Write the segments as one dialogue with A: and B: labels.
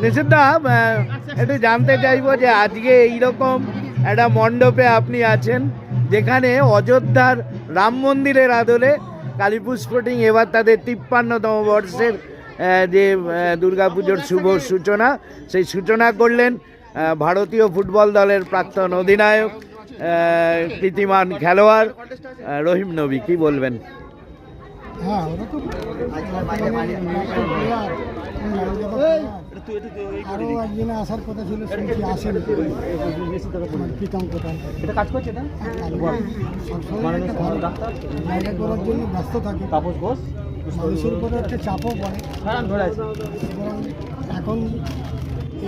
A: নিষিদ্ধা একটু জানতে চাইব যে আজকে এইরকম একটা মণ্ডপে আপনি আছেন যেখানে অযোধ্যার রাম মন্দিরের আদলে কালীপুর স্পোর্টিং এবার তাদের তিপ্পান্নতম বর্ষের যে দুর্গাপুজোর শুভ সূচনা সেই সূচনা করলেন ভারতীয় ফুটবল দলের প্রাক্তন অধিনায়ক আহ, কীর্তিমান খেলোয়াড় রহিম নবী কি বলবেন?
B: হ্যাঁ তো। একদিনে আসার কথা ছিল শুনছি আসেনি? প্রীতম কোথায়
C: এটা কাজ করছে না
B: জায়গা করার জন্য ব্যস্ত থাকে।
C: তাপস ঘোষ?
B: মানুষের উপরে একটা চাপও পড়ে।
C: হ্যাঁ ধরে আছি।
B: এখন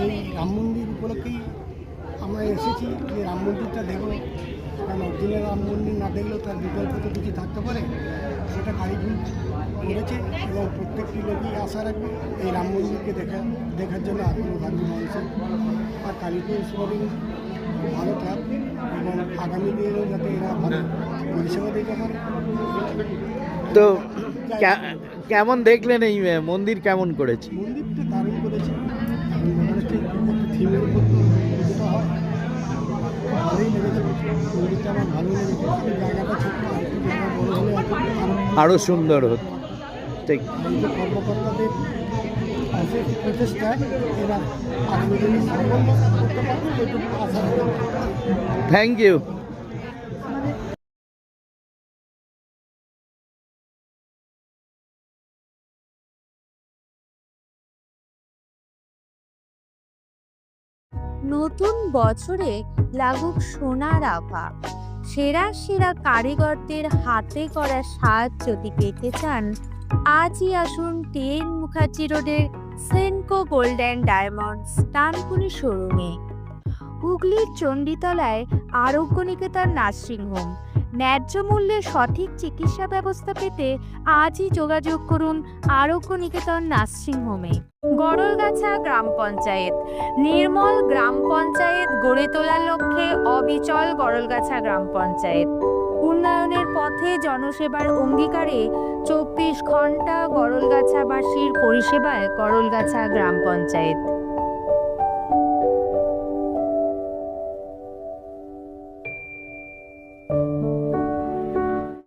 B: এই রাম মন্দির উপলক্ষেই আমরা এসেছি যে রাম মন্দিরটা দেখব কারণ অরিজিনাল রাম মন্দির না দেখলেও তার বিকল্প তো কিছু থাকতে পারে। সেটা কালীপুর করেছে এবং প্রত্যেকটি লোকই আশা রাখবে এই রাম মন্দিরকে দেখা দেখার জন্য আগ্রহ থাকবে মানুষের। আর কালীপুর স্পোর্টিং ভালো ক্লাব এবং আগামী দিনেও যাতে এরা ভালো পরিষেবা দিতে পারে।
A: তো কেমন দেখলেন এই মন্দির কেমন করেছে?
B: মন্দিরটা দারুণ করেছে। থিমের উপর ভালোই লেগেছে। মন্দিরটা আমার লেগেছে। জায়গাটা ছোট্ট
A: আরও সুন্দর হতো।
B: কর্মকর্তাদের রাখি।
A: থ্যাংক ইউ
D: নতুন বছরে লাগুক সোনার আভা। সেরা সেরা কারিগরদের হাতে করা সাহায্য যদি পেতে চান আজই আসুন টেন মুখার্জি রোডের সেনকো গোল্ড অ্যান্ড ডায়মন্ডস তানপুরি শোরুমে। হুগলির চণ্ডীতলায় আরোগ্য নিকেতন নার্সিংহোম ন্যায্য মূল্যে সঠিক চিকিৎসা ব্যবস্থা পেতে আজই যোগাযোগ করুন আরোগ্য নিকেতন নার্সিংহোমে গড়লগাছা গ্রাম পঞ্চায়েত। নির্মল গ্রাম পঞ্চায়েত গড়ে তোলার লক্ষ্যে অবিচল গড়লগাছা গ্রাম পঞ্চায়েত। উন্নয়নের পথে জনসেবার অঙ্গীকারে চব্বিশ ঘণ্টা গরলগাছাবাসীর পরিষেবায় করলগাছা গ্রাম পঞ্চায়েত।